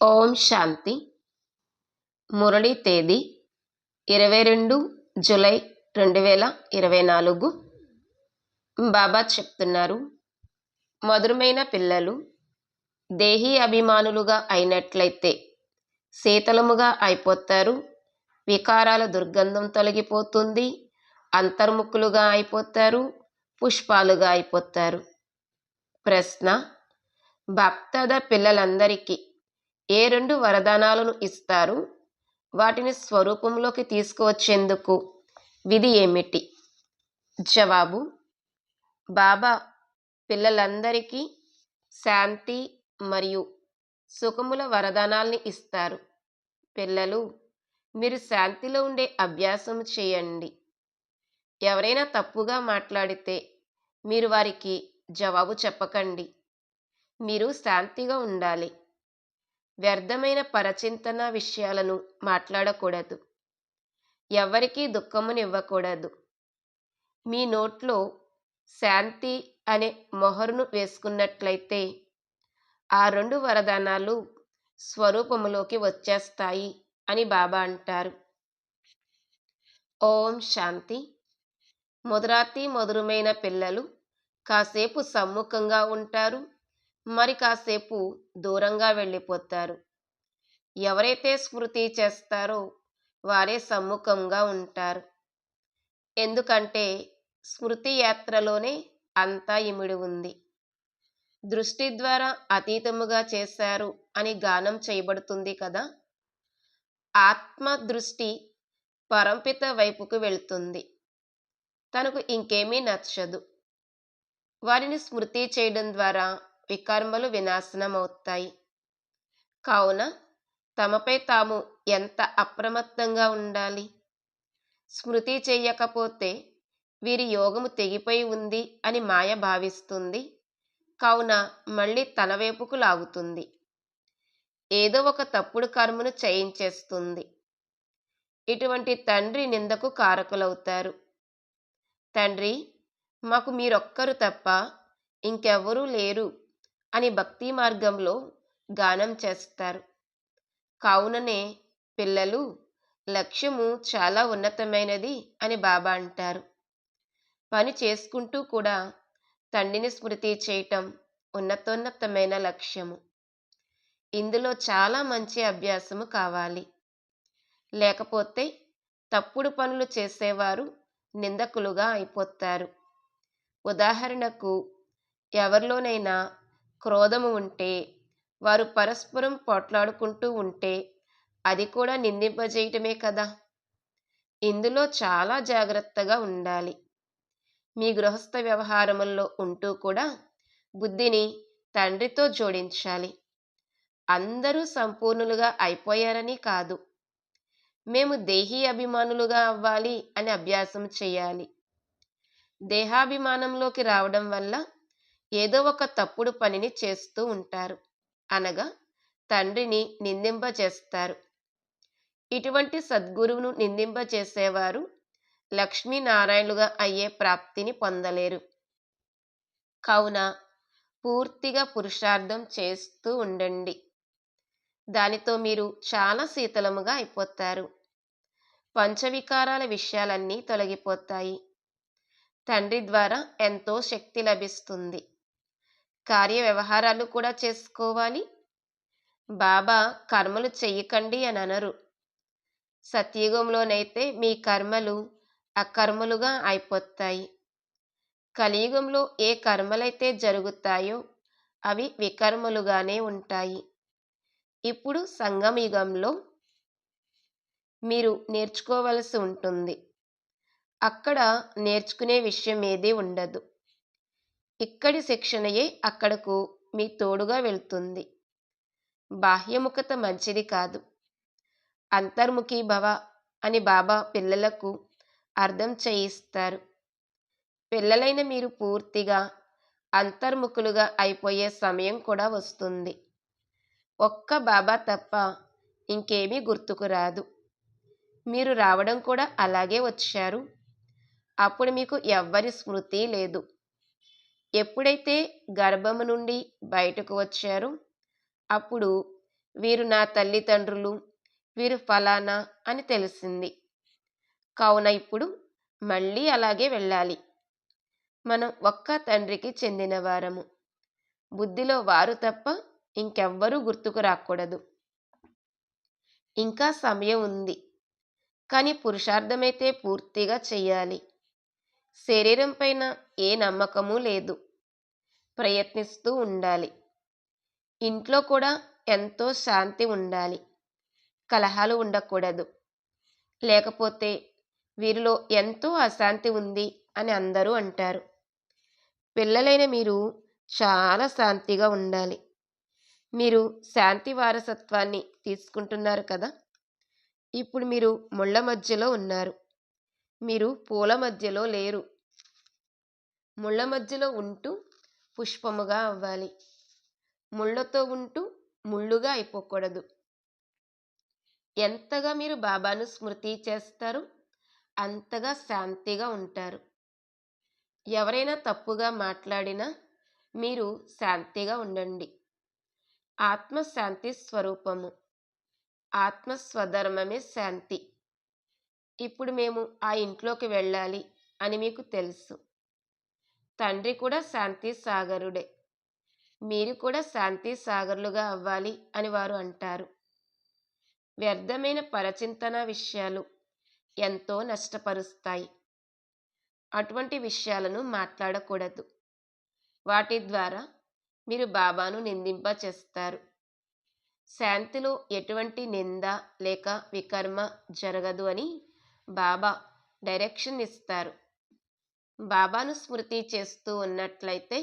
ఓం శాంతి. మురళి తేదీ ఇరవై రెండు జూలై రెండు వేల ఇరవై నాలుగు. బాబా చెప్తున్నారు మధురమైన పిల్లలు దేహీ అభిమానులుగా అయినట్లయితే శీతలముగా అయిపోతారు వికారాల దుర్గంధం తొలగిపోతుంది అంతర్ముఖులుగా అయిపోతారు పుష్పాలుగా అయిపోతారు. ప్రశ్న భక్తద పిల్లలందరికీ ఏ రెండు వరదానాలను ఇస్తారు? వాటిని స్వరూపంలోకి తీసుకువచ్చేందుకు విధి ఏమిటి? జవాబు బాబా పిల్లలందరికీ శాంతి మరియు సుఖముల వరదానాల్ని ఇస్తారు. పిల్లలు మీరు శాంతిలో ఉండే అభ్యాసం చేయండి. ఎవరైనా తప్పుగా మాట్లాడితే మీరు వారికి జవాబు చెప్పకండి. మీరు శాంతిగా ఉండాలి. వ్యర్థమైన పరచింతన విషయాలను మాట్లాడకూడదు. ఎవరికీ దుఃఖమునివ్వకూడదు. మీ నోట్లో శాంతి అనే మొహరును వేసుకున్నట్లయితే ఆ రెండు వరదానాలు స్వరూపములోకి వచ్చేస్తాయి అని బాబా అంటారు. ఓం శాంతి. ముదరాతి మధురమైన పిల్లలు కాసేపు సమ్ముఖంగా ఉంటారు. మరి కాసేపు దూరంగా వెళ్ళిపోతారు. ఎవరైతే స్మృతి చేస్తారో వారే సమ్ముఖంగా ఉంటారు. ఎందుకంటే స్మృతి యాత్రలోనే అంతా ఇమిడి ఉంది. దృష్టి ద్వారా అతీతముగా చేశారు అని గానం చేయబడుతుంది కదా? ఆత్మ దృష్టి పరంపిత వైపుకు వెళ్తుంది. తనకు ఇంకేమీ నచ్చదు. వారిని స్మృతి చేయడం ద్వారా వికర్మలు వినాశనమవుతాయి. కావున తమపై తాము ఎంత అప్రమత్తంగా ఉండాలి? స్మృతి చెయ్యకపోతే వీరి యోగము తెగిపోయి ఉంది అని మాయ భావిస్తుంది. కావున మళ్ళీ తన వైపుకు లాగుతుంది. ఏదో ఒక తప్పుడు కర్మను చేయించేస్తుంది. ఇటువంటి తండ్రి నిందకు కారకులవుతారు. తండ్రి మాకు మీరొక్కరు తప్ప ఇంకెవ్వరూ లేరు. అని భక్తి మార్గంలో గానం చేస్తారు. కావుననే పిల్లలు లక్ష్యము చాలా ఉన్నతమైనది అని బాబా అంటారు. పని చేసుకుంటూ కూడా తండ్రిని స్మృతి చేయటం ఉన్నతోన్నతమైన లక్ష్యము. ఇందులో చాలా మంచి అభ్యాసము కావాలి. లేకపోతే తప్పుడు పనులు చేసేవారు నిందకులుగా అయిపోతారు. ఉదాహరణకు ఎవరిలోనైనా క్రోధము ఉంటే వారు పరస్పరం పోట్లాడుకుంటూ ఉంటే అది కూడా నిందింపజేయటమే కదా? ఇందులో చాలా జాగ్రత్తగా ఉండాలి. మీ గృహస్థ వ్యవహారముల్లో ఉంటూ కూడా బుద్ధిని తండ్రితో జోడించాలి. అందరూ సంపూర్ణులుగా అయిపోయారని కాదు. మేము దేహీ అభిమానులుగా అవ్వాలి అని అభ్యాసం చేయాలి. దేహాభిమానంలోకి రావడం వల్ల ఏదో ఒక తప్పుడు పనిని చేస్తూ ఉంటారు. అనగా తండ్రిని నిందింపచేస్తారు ఇటువంటి సద్గురువును నిందింపచేసేవారు లక్ష్మీనారాయణులుగా అయ్యే ప్రాప్తిని పొందలేరు. కావున పూర్తిగా పురుషార్థం చేస్తూ ఉండండి. దానితో మీరు చాలా శీతలముగా అయిపోతారు. పంచవికారాల విషయాలన్నీ తొలగిపోతాయి. తండ్రి ద్వారా ఎంతో శక్తి లభిస్తుంది. కార్య వ్యవహారాలు కూడా చేసుకోవాలి. బాబా కర్మలు చెయ్యకండి అని అనరు. సత్యయుగంలోనైతే మీ కర్మలు అకర్మలుగా అయిపోతాయి. కలియుగంలో ఏ కర్మలైతే జరుగుతాయో అవి వికర్మలుగానే ఉంటాయి. ఇప్పుడు సంగమయుగంలో మీరు నేర్చుకోవలసి ఉంటుంది. అక్కడ నేర్చుకునే విషయం ఏదీ ఉండదు. ఇక్కడి శిక్షణయే అక్కడకు మీ తోడుగా వెళ్తుంది. బాహ్యముఖత మంచిది కాదు. అంతర్ముఖీ భవ అని బాబా పిల్లలకు అర్థం చేయిస్తారు. పిల్లలైన మీరు పూర్తిగా అంతర్ముఖులుగా అయిపోయే సమయం కూడా వస్తుంది. ఒక్క బాబా తప్ప ఇంకేమీ గుర్తుకు రాదు. మీరు రావడం కూడా అలాగే వచ్చారు. అప్పుడు మీకు ఎవ్వరి స్మృతి లేదు. ఎప్పుడైతే గర్భము నుండి బయటకు వచ్చారో అప్పుడు వీరు నా తల్లిదండ్రులు వీరు ఫలానా అని తెలిసింది. కావున ఇప్పుడు మళ్ళీ అలాగే వెళ్ళాలి. మనం ఒక్క తండ్రికి చెందిన వారము. బుద్ధిలో వారు తప్ప ఇంకెవ్వరూ గుర్తుకు రాకూడదు. ఇంకా సమయం ఉంది. కానీ పురుషార్థమైతే పూర్తిగా చెయ్యాలి. శరీరం పైన ఏ నమ్మకము లేదు. ప్రయత్నిస్తూ ఉండాలి. ఇంట్లో కూడా ఎంతో శాంతి ఉండాలి. కలహాలు ఉండకూడదు. లేకపోతే వీరిలో ఎంతో అశాంతి ఉంది అని అందరూ అంటారు. పిల్లలైన మీరు చాలా శాంతిగా ఉండాలి. మీరు శాంతి వారసత్వాన్ని తీసుకుంటున్నారు కదా? ఇప్పుడు మీరు ముళ్ళ మధ్యలో ఉన్నారు. మీరు పూల మధ్యలో లేరు. ముళ్ళ మధ్యలో ఉంటూ పుష్పముగా అవ్వాలి. ముళ్ళతో ఉంటూ ముళ్ళుగా అయిపోకూడదు. ఎంతగా మీరు బాబాను స్మృతి చేస్తారో అంతగా శాంతిగా ఉంటారు. ఎవరైనా తప్పుగా మాట్లాడినా మీరు శాంతిగా ఉండండి. ఆత్మ శాంతి స్వరూపము. ఆత్మ స్వధర్మమే శాంతి. ఇప్పుడు మేము ఆ ఇంట్లోకి వెళ్ళాలి అని మీకు తెలుసు. తండ్రి కూడా శాంతి సాగరుడే. మీరు కూడా శాంతి సాగర్లుగా అవ్వాలి అని వారు అంటారు. వ్యర్థమైన పరచింతన విషయాలు ఎంతో నష్టపరుస్తాయి. అటువంటి విషయాలను మాట్లాడకూడదు. వాటి ద్వారా మీరు బాబాను నిందింప చేస్తారు. శాంతిలో ఎటువంటి నింద లేక వికర్మ జరగదు అని బాబా డైరెక్షన్ ఇస్తారు. బాబాను స్మృతి చేస్తూ ఉన్నట్లయితే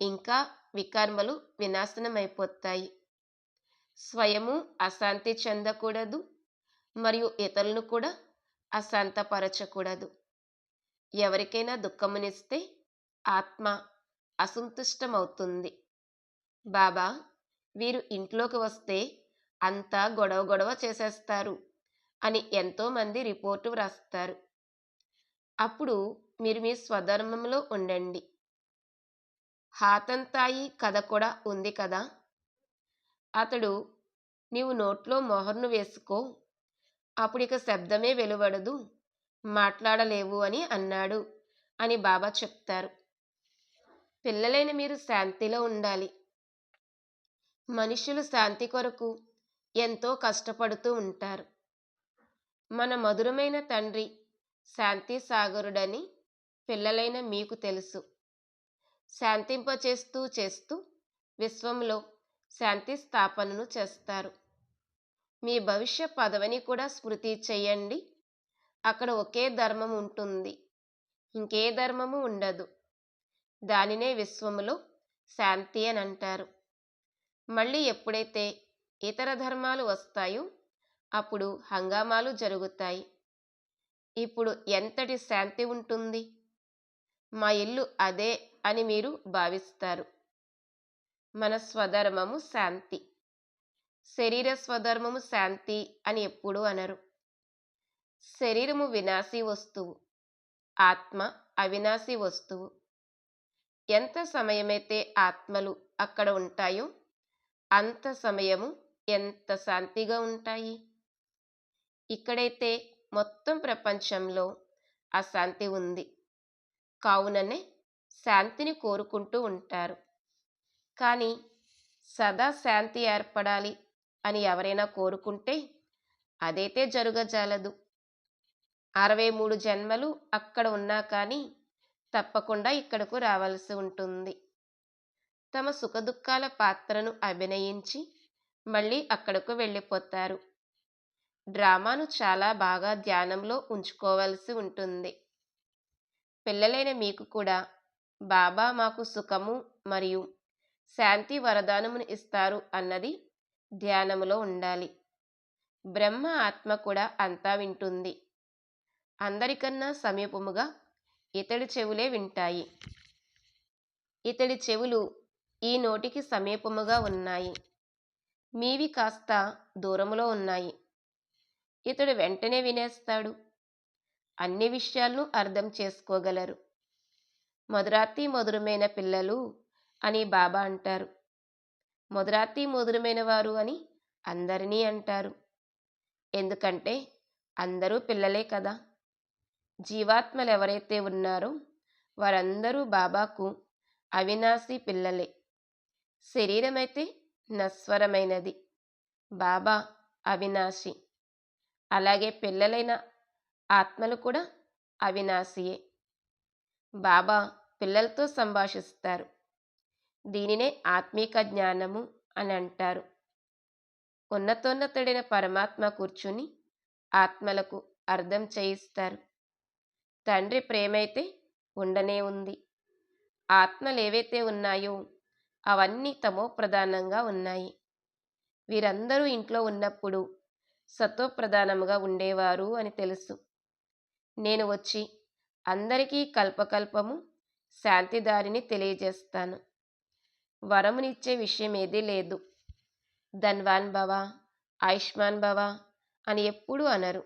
ఇంకా వికర్మలు వినాశనమైపోతాయి. స్వయము అశాంతి చెందకూడదు మరియు ఇతరులను కూడా అశాంతపరచకూడదు. ఎవరికైనా దుఃఖమునిస్తే ఆత్మ అసంతుష్టమవుతుంది. బాబా వీరు ఇంట్లోకి వస్తే అంతా గొడవ గొడవ చేసేస్తారు అని ఎంతోమంది రిపోర్టు వ్రాస్తారు. అప్పుడు మీరు మీ స్వధర్మంలో ఉండండి. హాతంతాయి కథ కూడా ఉంది కదా? అతడు నీవు నోట్లో మొహర్ను వేసుకో అప్పుడు ఇక శబ్దమే వెలువడదు మాట్లాడలేవు అని అన్నాడు అని బాబా చెప్తారు. పిల్లలైన మీరు శాంతిలో ఉండాలి. మనుషులు శాంతి కొరకు ఎంతో కష్టపడుతూ ఉంటారు. మన మధురమైన తండ్రి శాంతి సాగరుడని పిల్లలైన మీకు తెలుసు. శాంతింపచేస్తూ చేస్తూ విశ్వంలో శాంతి స్థాపనను చేస్తారు. మీ భవిష్య పదవిని కూడా స్మృతి చేయండి. అక్కడ ఒకే ధర్మం ఉంటుంది. ఇంకే ధర్మము ఉండదు. దానినే విశ్వములో శాంతి అని అంటారు. మళ్ళీ ఎప్పుడైతే ఇతర ధర్మాలు వస్తాయో అప్పుడు హంగామాలు జరుగుతాయి. ఇప్పుడు ఎంతటి శాంతి ఉంటుంది? మా ఇల్లు అదే అని మీరు భావిస్తారు. మన స్వధర్మము శాంతి. శరీర స్వధర్మము శాంతి అని ఎప్పుడూ అనరు. శరీరము వినాశీ వస్తువు. ఆత్మ అవినాశి వస్తువు. ఎంత సమయమైతే ఆత్మలు అక్కడ ఉంటాయో అంత సమయము ఎంత శాంతిగా ఉంటాయి? ఇక్కడైతే మొత్తం ప్రపంచంలో అశాంతి ఉంది. కావుననే శాంతిని కోరుకుంటూ ఉంటారు. కానీ సదా శాంతి ఏర్పడాలి అని ఎవరైనా కోరుకుంటే అదైతే జరుగజాలదు. అరవై మూడు జన్మలు అక్కడ ఉన్నా కానీ తప్పకుండా ఇక్కడకు రావాల్సి ఉంటుంది. తమ సుఖదుఖాల పాత్రను అభినయించి మళ్ళీ అక్కడకు వెళ్ళిపోతారు. డ్రామాను చాలా బాగా ధ్యానంలో ఉంచుకోవాల్సి ఉంటుంది. పిల్లలైన మీకు కూడా బాబా మాకు సుఖము మరియు శాంతి వరదానమును ఇస్తారు అన్నది ధ్యానములో ఉండాలి. బ్రహ్మ ఆత్మ కూడా అంతా వింటుంది. అందరికన్నా సమీపముగా ఇతడి చెవులే వింటాయి. ఇతడి చెవులు ఈ నోటికి సమీపముగా ఉన్నాయి. మీవి కాస్త దూరములో ఉన్నాయి. ఇతడు వెంటనే వినేస్తాడు. అన్ని విషయాలను అర్థం చేసుకోగలరు. మధురాతి మధురమైన పిల్లలు అని బాబా అంటారు. మధురాతి మధురమైన వారు అని అందరినీ అంటారు. ఎందుకంటే అందరూ పిల్లలే కదా. జీవాత్మలు ఎవరైతే ఉన్నారో వారందరూ బాబాకు అవినాశి పిల్లలే. శరీరమైతే నశ్వరమైనది. బాబా అవినాశి. అలాగే పిల్లలైన ఆత్మలు కూడా అవినాశియే. బాబా పిల్లలతో సంభాషిస్తారు. దీనినే ఆత్మీక జ్ఞానము అని అంటారు. ఉన్నతోన్నతుడైన పరమాత్మ కూర్చుని ఆత్మలకు అర్థం చేయిస్తారు. తండ్రి ప్రేమైతే ఉండనే ఉంది. ఆత్మలు ఏవైతే ఉన్నాయో అవన్నీ తమో ప్రధానంగా ఉన్నాయి. వీరందరూ ఇంట్లో ఉన్నప్పుడు సతో ప్రధానముగా ఉండేవారు అని తెలుసు. నేను వచ్చి అందరికీ కల్పకల్పము శాంతిదారిని తెలియజేస్తాను. వరమునిచ్చే విషయం ఏదీ లేదు. ధన్వాన్ భవ ఆయుష్మాన్ భవ అని ఎప్పుడూ అనరు.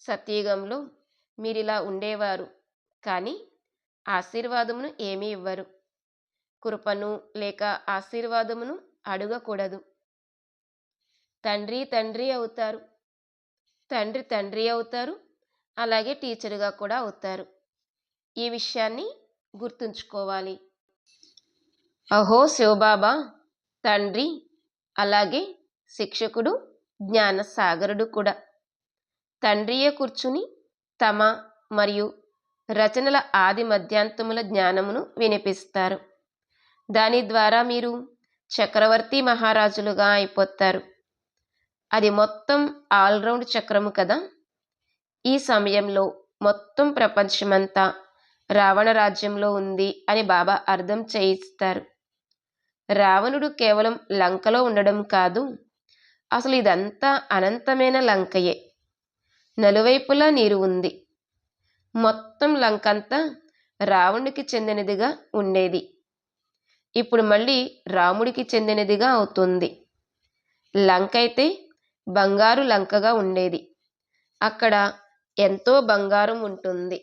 సత్యుగంలో మీరిలా ఉండేవారు కానీ ఆశీర్వాదమును ఏమీ ఇవ్వరు. కృపను లేక ఆశీర్వాదమును అడగకూడదు. తండ్రి తండ్రి అవుతారు. తండ్రి తండ్రి అవుతారు. అలాగే టీచర్గా కూడా అవుతారు. ఈ విషయాన్ని గుర్తుంచుకోవాలి. అహో శివబాబా! తండ్రి అలాగే శిక్షకుడు జ్ఞానసాగరుడు కూడా. తండ్రియే కూర్చుని తమ మరియు రచనల ఆది మధ్యాంతముల జ్ఞానమును వినిపిస్తారు. దాని ద్వారా మీరు చక్రవర్తి మహారాజులుగా అయిపోతారు. అది మొత్తం ఆల్రౌండ్ చక్రము కదా? ఈ సమయంలో మొత్తం ప్రపంచమంతా రావణ రాజ్యంలో ఉంది అని బాబా అర్థం చేయిస్తారు. రావణుడు కేవలం లంకలో ఉండడం కాదు అసలు ఇదంతా అనంతమైన లంకయే. నలువైపులా నీరు ఉంది. మొత్తం లంకంతా రావణుడికి చెందినదిగా ఉండేది. ఇప్పుడు మళ్ళీ రాముడికి చెందినదిగా అవుతుంది. లంక అయితే బంగారు లంకగా ఉండేది. అక్కడ ఎంతో బంగారం ఉంటుంది.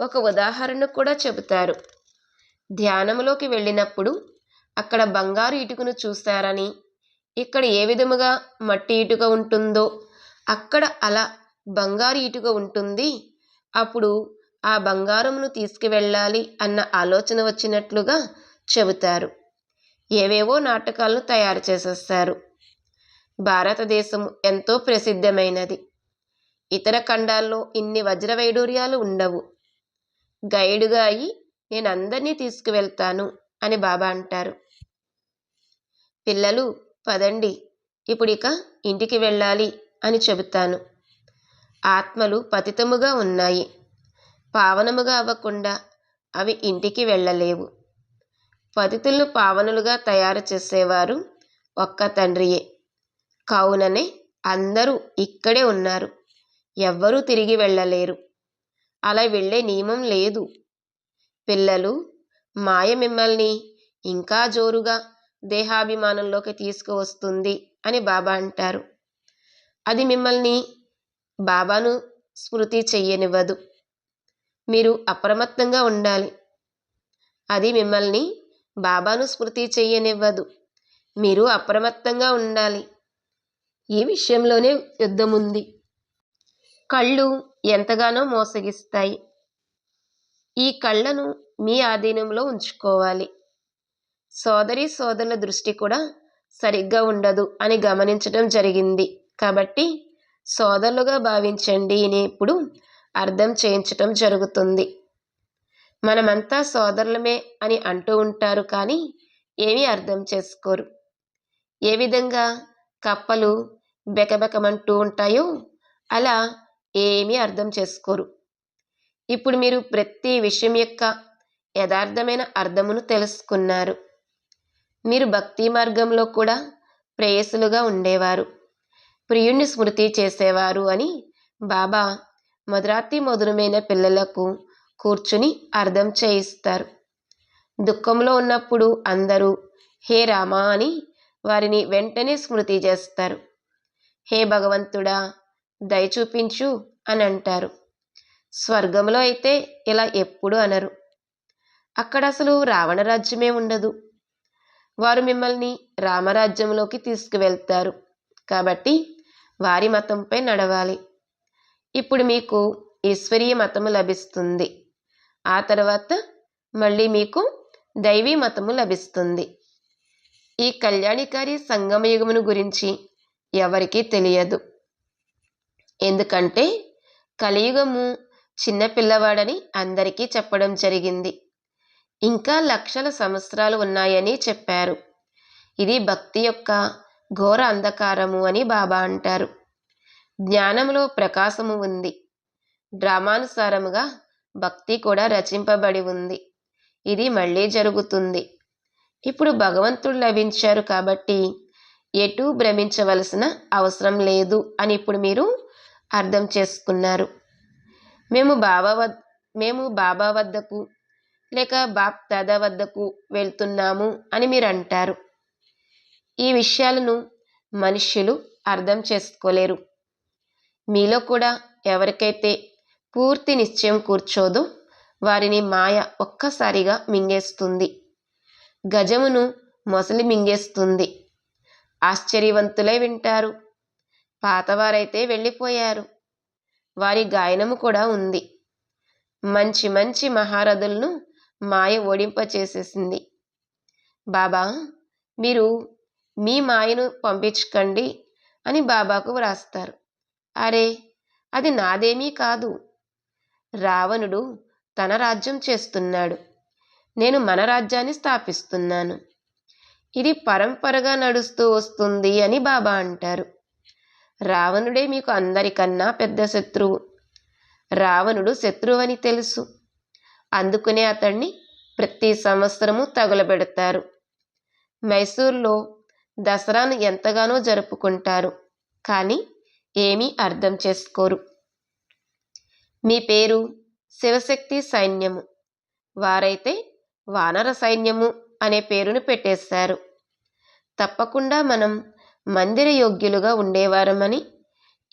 ఒక ఉదాహరణ కూడా చెబుతారు. ధ్యానంలోకి వెళ్ళినప్పుడు అక్కడ బంగారు ఇటుకను చూస్తారని ఇక్కడ ఏ విధముగా మట్టి ఇటుక ఉంటుందో అక్కడ అలా బంగారు ఇటుక ఉంటుంది. అప్పుడు ఆ బంగారమును తీసుకువెళ్ళాలి అన్న ఆలోచన వచ్చినట్లుగా చెబుతారు. ఏవేవో నాటకాలను తయారు చేసేస్తారు. భారతదేశం ఎంతో ప్రసిద్ధమైనది. ఇతర ఖండాల్లో ఇన్ని వజ్ర వైడూర్యాలు ఉండవు. గైడుగా అయి నేను అందరినీ తీసుకువెళ్తాను అని బాబా అంటారు. పిల్లలు పదండి ఇప్పుడు ఇక ఇంటికి వెళ్ళాలి అని చెబుతాను. ఆత్మలు పతితముగా ఉన్నాయి. పావనముగా అవ్వకుండా అవి ఇంటికి వెళ్ళలేవు. పతితులను పావనులుగా తయారు చేసేవారు ఒక్క తండ్రియే. కావుననే అందరూ ఇక్కడే ఉన్నారు. ఎవ్వరూ తిరిగి వెళ్ళలేరు. అలా వెళ్ళే నియమం లేదు. పిల్లలు మాయ మిమ్మల్ని ఇంకా జోరుగా దేహాభిమానంలోకి తీసుకువస్తుంది అని బాబా అంటారు. అది మిమ్మల్ని బాబాను స్మృతి చెయ్యనివ్వదు. మీరు అప్రమత్తంగా ఉండాలి. అది మిమ్మల్ని బాబాను స్మృతి చెయ్యనివ్వదు. మీరు అప్రమత్తంగా ఉండాలి. ఈ విషయంలోనే యుద్ధం ఉంది కళ్ళు ఎంతగానో మోసగిస్తాయి. ఈ కళ్ళను మీ ఆధీనంలో ఉంచుకోవాలి. సోదరి సోదరుల దృష్టి కూడా సరిగ్గా ఉండదు అని గమనించడం జరిగింది. కాబట్టి సోదరులుగా భావించండి అని ఇప్పుడు అర్థం చేయించటం జరుగుతుంది. మనమంతా సోదరులమే అని అంటూ ఉంటారు కానీ ఏమీ అర్థం చేసుకోరు. ఏ విధంగా కప్పలు బెకబెకమంటూ ఉంటాయో అలా ఏమీ అర్థం చేసుకోరు. ఇప్పుడు మీరు ప్రతి విషయం యొక్క యథార్థమైన అర్థమును తెలుసుకున్నారు. మీరు భక్తి మార్గంలో కూడా ప్రేయసులుగా ఉండేవారు. ప్రియుణ్ణి స్మృతి చేసేవారు అని బాబా మధురాతి మధురమైన పిల్లలకు కూర్చుని అర్థం చేయిస్తారు. దుఃఖంలో ఉన్నప్పుడు అందరూ హే రామా అని వారిని వెంటనే స్మృతి చేస్తారు. హే భగవంతుడా దయ చూపించు అని అంటారు. స్వర్గంలో అయితే ఇలా ఎప్పుడు అనరు. అక్కడ అసలు రావణ రాజ్యమే ఉండదు. వారు మిమ్మల్ని రామరాజ్యంలోకి తీసుకువెళ్తారు. కాబట్టి వారి మతంపై నడవాలి. ఇప్పుడు మీకు ఈశ్వరీయ మతము లభిస్తుంది. ఆ తర్వాత మళ్ళీ మీకు దైవీ మతము లభిస్తుంది. ఈ కళ్యాణికారి సంగమయుగమును గురించి ఎవరికీ తెలియదు. ఎందుకంటే కలియుగము చిన్నపిల్లవాడని అందరికీ చెప్పడం జరిగింది. ఇంకా లక్షల సంవత్సరాలు ఉన్నాయని చెప్పారు. ఇది భక్తి యొక్క ఘోర అంధకారము అని బాబా అంటారు. జ్ఞానంలో ప్రకాశము ఉంది. డ్రామానుసారముగా భక్తి కూడా రచింపబడి ఉంది. ఇది మళ్ళీ జరుగుతుంది. ఇప్పుడు భగవంతుడు లభించారు కాబట్టి ఎటూ భ్రమించవలసిన అవసరం లేదు అని ఇప్పుడు మీరు అర్థం చేసుకున్నారు. మేము బాబా వద్ మేము బాబా వద్దకు లేక బాప్ దాదా వద్దకు వెళ్తున్నాము అని మీరు అంటారు ఈ విషయాలను మనుష్యులు అర్థం చేసుకోలేరు. మీలో కూడా ఎవరికైతే పూర్తి నిశ్చయం కూర్చోదో వారిని మాయ ఒక్కసారిగా మింగేస్తుంది. గజమును మొసలి మింగేస్తుంది. ఆశ్చర్యవంతులై వింటారు. పాతవారైతే వెళ్ళిపోయారు. వారి గాయనము కూడా ఉంది. మంచి మంచి మహారథులను మాయ ఓడింపచేసేసింది. బాబా మీరు మీ మాయను పంపించకండి అని బాబాకు వ్రాస్తారు. అరే అది నాదేమీ కాదు. రావణుడు తన రాజ్యం చేస్తున్నాడు. నేను మన రాజ్యాన్ని స్థాపిస్తున్నాను. ఇది పరంపరగా నడుస్తూ వస్తుంది అని బాబా అంటారు. రావణుడే మీకు అందరికన్నా పెద్ద శత్రువు. రావణుడు శత్రువని తెలుసు. అందుకునే అతన్ని ప్రతి సంవత్సరము తగులబెడతారు. మైసూర్లో దసరాను ఎంతగానో జరుపుకుంటారు కానీ ఏమీ అర్థం చేసుకోరు. మీ పేరు శివశక్తి సైన్యము. వారైతే వానర సైన్యము అనే పేరును పెట్టేశారు. తప్పకుండా మనం మందిర యోగ్యులుగా ఉండేవారమని.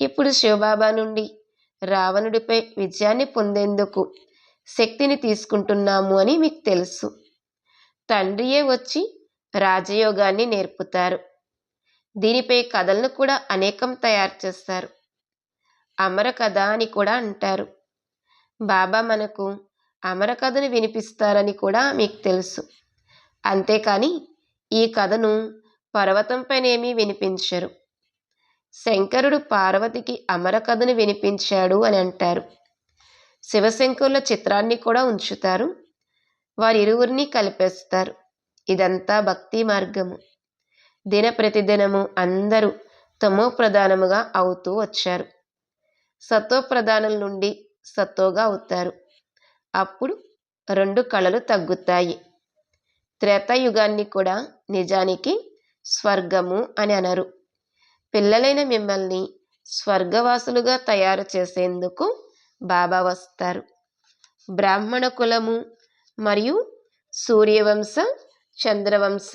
ఇప్పుడు శివబాబా నుండి రావణుడిపై విజయాన్ని పొందేందుకు శక్తిని తీసుకుంటున్నాము అని మీకు తెలుసు. తండ్రియే వచ్చి రాజయోగాన్ని నేర్పుతారు. దీనిపై కథలను కూడా అనేకం తయారు చేస్తారు. అమర కథ అని కూడా అంటారు. బాబా మనకు అమర కథను వినిపిస్తారని కూడా మీకు తెలుసు. అంతేకాని ఈ కథను పర్వతంపైనేమీ వినిపించరు. శంకరుడు పార్వతికి అమర కథను వినిపించాడు అని అంటారు. శివశంకరుల చిత్రాన్ని కూడా ఉంచుతారు. వారిరువురిని కలిపేస్తారు. ఇదంతా భక్తి మార్గము. దిన ప్రతిదినము అందరూ తమో ప్రధానముగా అవుతూ వచ్చారు. సత్వప్రధానల నుండి సత్వగా అవుతారు. అప్పుడు రెండు కళలు తగ్గుతాయి. త్రేతాయుగాన్ని కూడా నిజానికి స్వర్గము అని అనరు. పిల్లలైన మిమ్మల్ని స్వర్గవాసులుగా తయారు చేసేందుకు బాబా వస్తారు. బ్రాహ్మణ కులము మరియు సూర్యవంశ చంద్రవంశ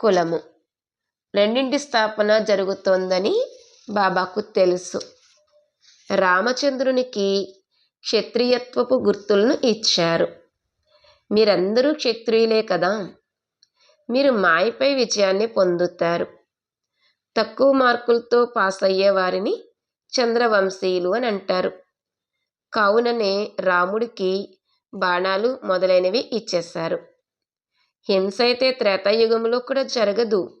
కులము. రెండింటి స్థాపన జరుగుతోందని బాబాకు తెలుసు. రామచంద్రునికి క్షత్రియత్వపు గుర్తులను ఇచ్చారు. మీరందరూ క్షత్రియులే కదా? మీరు మాయపై విజయాన్ని పొందుతారు. తక్కువ మార్కులతో పాస్ అయ్యే వారిని చంద్రవంశీయులు అని అంటారు. కావుననే రాముడికి బాణాలు మొదలైనవి ఇచ్చేశారు. హింస అయితే త్రేతాయుగంలో కూడా జరగదు.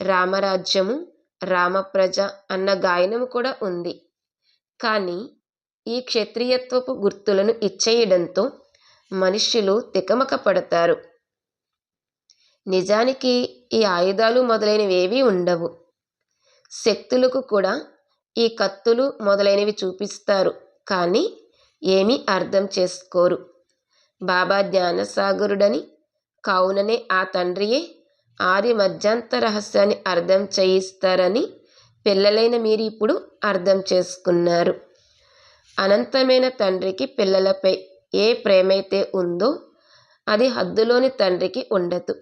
రామరాజ్యము రామప్రజ అన్న గాయనము కూడా ఉంది. కానీ ఈ క్షత్రియత్వపు గుర్తులను ఇచ్చేయడంతో మనుష్యులు తికమక పడతారు. నిజానికి ఈ ఆయుధాలు మొదలైనవేవీ ఉండవు. శక్తులకు కూడా ఈ కత్తులు మొదలైనవి చూపిస్తారు కానీ ఏమీ అర్థం చేసుకోరు. బాబా జ్ఞానసాగరుడని కావుననే ఆ తండ్రియే ఆది మధ్యాంత రహస్యాన్ని అర్థం చేయిస్తారని పిల్లలైన మీరు ఇప్పుడు అర్థం చేసుకున్నారు. అనంతమైన తండ్రికి పిల్లలపై ఏ ప్రేమైతే ఉందో అది హద్దులోని తండ్రికి ఉండదు.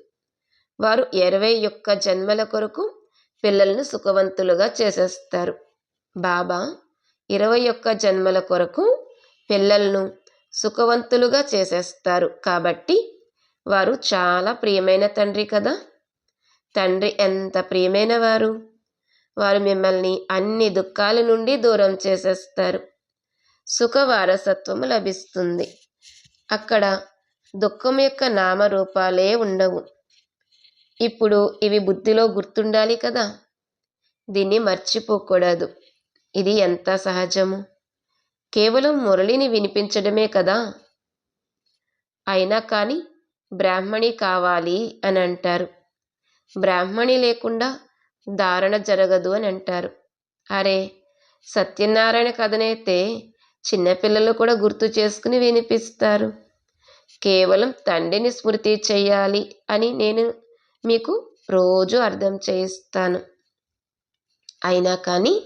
వారు ఇరవై యొక్క జన్మల కొరకు పిల్లలను సుఖవంతులుగా చేసేస్తారు. బాబా ఇరవై ఒక్క జన్మల కొరకు పిల్లలను సుఖవంతులుగా చేసేస్తారు. కాబట్టి వారు చాలా ప్రియమైన తండ్రి కదా. తండ్రి ఎంత ప్రియమైన వారు. వారు మిమ్మల్ని అన్ని దుఃఖాల నుండి దూరం చేసేస్తారు. సుఖ వారసత్వము లభిస్తుంది. అక్కడ దుఃఖం యొక్క నామరూపాలే ఉండవు. ఇప్పుడు ఇవి బుద్ధిలో గుర్తుండాలి కదా? దీన్ని మర్చిపోకూడదు. ఇది ఎంత సహజము? కేవలం మురళిని వినిపించడమే కదా? అయినా కానీ బ్రాహ్మణి కావాలి అని అంటారు. బ్రాహ్మణి లేకుండా ధారణ జరగదు అని అంటారు. అరే సత్యనారాయణ కథనైతే చిన్నపిల్లలు కూడా గుర్తు చేసుకుని వినిపిస్తారు. కేవలం తండ్రిని స్మృతి చేయాలి అని నేను మీకు రోజు అర్థం చేయిస్తాను అయినా కానీ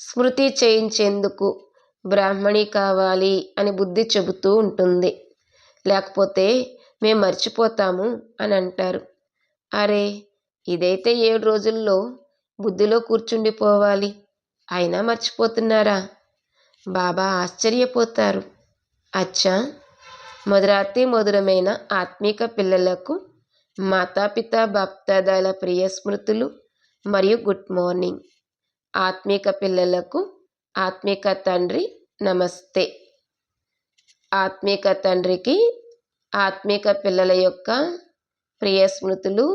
స్మృతి చేయించేందుకు బ్రాహ్మణి కావాలి అని బుద్ధి చెబుతూ ఉంటుంది. లేకపోతే మేము మర్చిపోతాము అని అంటారు. అరే ఇదైతే ఏడు రోజుల్లో బుద్ధిలో కూర్చుండిపోవాలి. అయినా మర్చిపోతున్నారా? బాబా ఆశ్చర్యపోతారు. అచ్చా మధురాతి మధురమైన ఆత్మీక పిల్లలకు మాతాపిత భక్తదల ప్రియ స్మృతులు మరియు గుడ్ మార్నింగ్. ఆత్మీక పిల్లలకు ఆత్మిక తండ్రి నమస్తే. ఆత్మిక తండ్రికి ఆత్మిక పిల్లల యొక్క ప్రియ స్మృతులు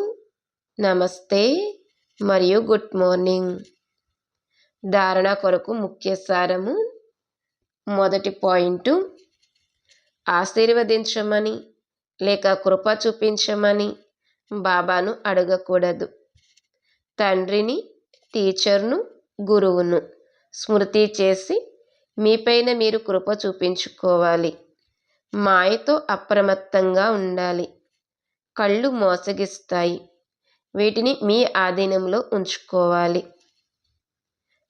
నమస్తే మరియు గుడ్ మార్నింగ్. ధారణ కొరకు ముఖ్య సారము మొదటి పాయింట్ ఆశీర్వదించమని లేక కృప చూపించమని బాబాను అడగకూడదు. తండ్రిని టీచర్ను గురువును స్మృతి చేసి మీపైన మీరు కృప చూపించుకోవాలి. మాయతో అప్రమత్తంగా ఉండాలి. కళ్ళు మోసగిస్తాయి. వీటిని మీ ఆధీనంలో ఉంచుకోవాలి.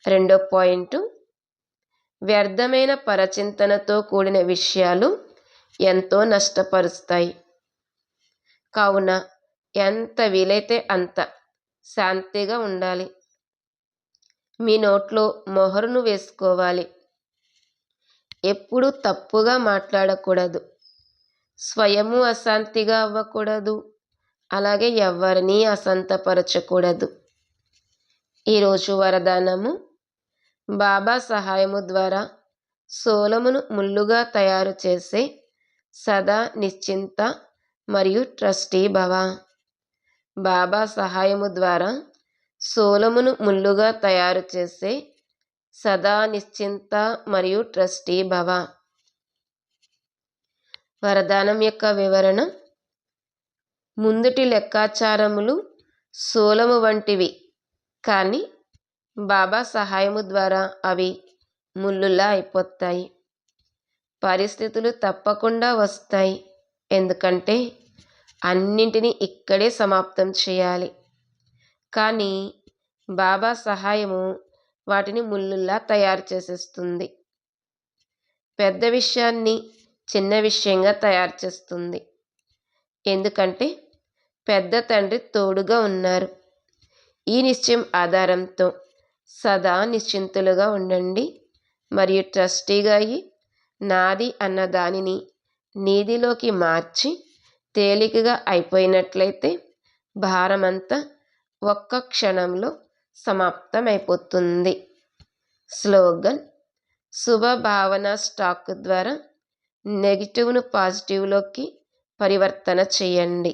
రెండో పాయింట్ వ్యర్థమైన పరచింతనతో కూడిన విషయాలు ఎంతో నష్టపరుస్తాయి. కావున ఎంత వీలైతే అంత శాంతిగా ఉండాలి. మీ నోట్లో మొహరును వేసుకోవాలి. ఎప్పుడు తప్పుగా మాట్లాడకూడదు. స్వయము అశాంతిగా అవ్వకూడదు. అలాగే ఎవరిని అసంతపరచకూడదు ఈరోజు వరదానము బాబా సహాయము ద్వారా సోలమును ముల్లుగా తయారు చేసే సదా నిశ్చింత మరియు ట్రస్టీ భవ. బాబా సహాయము ద్వారా సోలమును ముల్లుగా తయారు చేసే సదా నిశ్చింత మరియు ట్రస్టీ భవ. వరదానం యొక్క వివరణ. ముందుటి లెక్కాచారములు సోలము వంటివి కానీ బాబా సహాయము ద్వారా అవి ముళ్ళులా అయిపోతాయి. పరిస్థితులు తప్పకుండా వస్తాయి. ఎందుకంటే అన్నింటినీ ఇక్కడే సమాప్తం చేయాలి. కానీ బాబా సహాయము వాటిని ముళ్ళుల్లా తయారు చేసేస్తుంది. పెద్ద విషయాన్ని చిన్న విషయంగా తయారు చేస్తుంది. ఎందుకంటే పెద్ద తండ్రి తోడుగా ఉన్నారు. ఈ నిశ్చయం ఆధారంతో సదా నిశ్చింతులుగా ఉండండి. మరియు ట్రస్టీగా అయ్యి నాది అన్న దానిని నీదిలోకి మార్చి తేలికగా అయిపోయినట్లయితే భారమంతా ఒక్క క్షణంలో సమాప్తమైపోతుంది. స్లోగన్ శుభభావన స్టాక్ ద్వారా నెగిటివ్ను పాజిటివ్లోకి పరివర్తన చేయండి.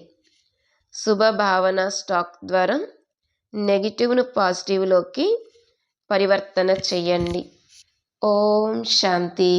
శుభభావన స్టాక్ ద్వారా నెగిటివ్ను పాజిటివ్లోకి పరివర్తన చేయండి. ఓం శాంతి.